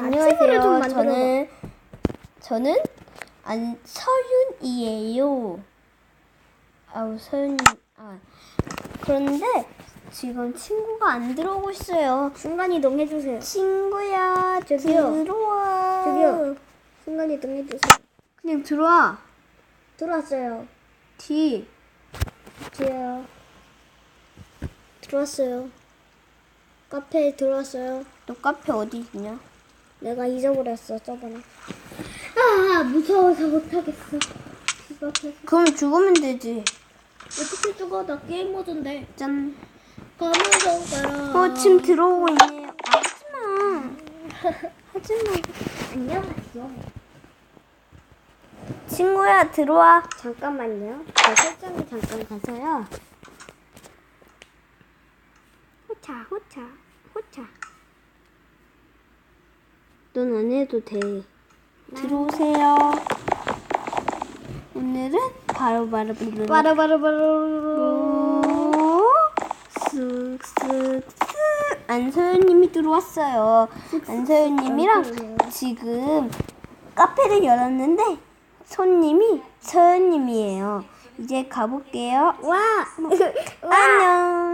안녕하세요. 좀 만들어봐. 저는 저는 안 서윤이에요. 아우 서윤 아 그런데 지금 친구가 안 들어오고 있어요. 순간 이동 해주세요. 친구야 저기요. 들어와. 저기요. 순간 이동 해주세요. 그냥 들어와. 들어왔어요. 뒤. 뒤에요. 들어왔어요. 카페에 들어왔어요. 너 카페 어디 있냐? 내가 잊어버렸어 저번에. 아 무서워서 못하겠어. 집 앞에서. 그럼 죽으면 되지. 어떻게 죽어? 나 게임 모드인데. 짠. 가면서 가라. 어 지금 들어오고 있네요. 아, 하지마. 하지마. 안녕하세요. 친구야 들어와. 잠깐만요. 저 설정에 잠깐 가서요. 호차, 호차, 호차. 넌 안 해도 돼. 들어오세요. 오늘은 바로 바로 바로 바로 바로 바로. 쓱쓱쓱 안서연님이 들어왔어요. 안서연님이랑 지금 카페를 열었는데 손님이 서연님이에요. 이제 가볼게요. 와. 안녕.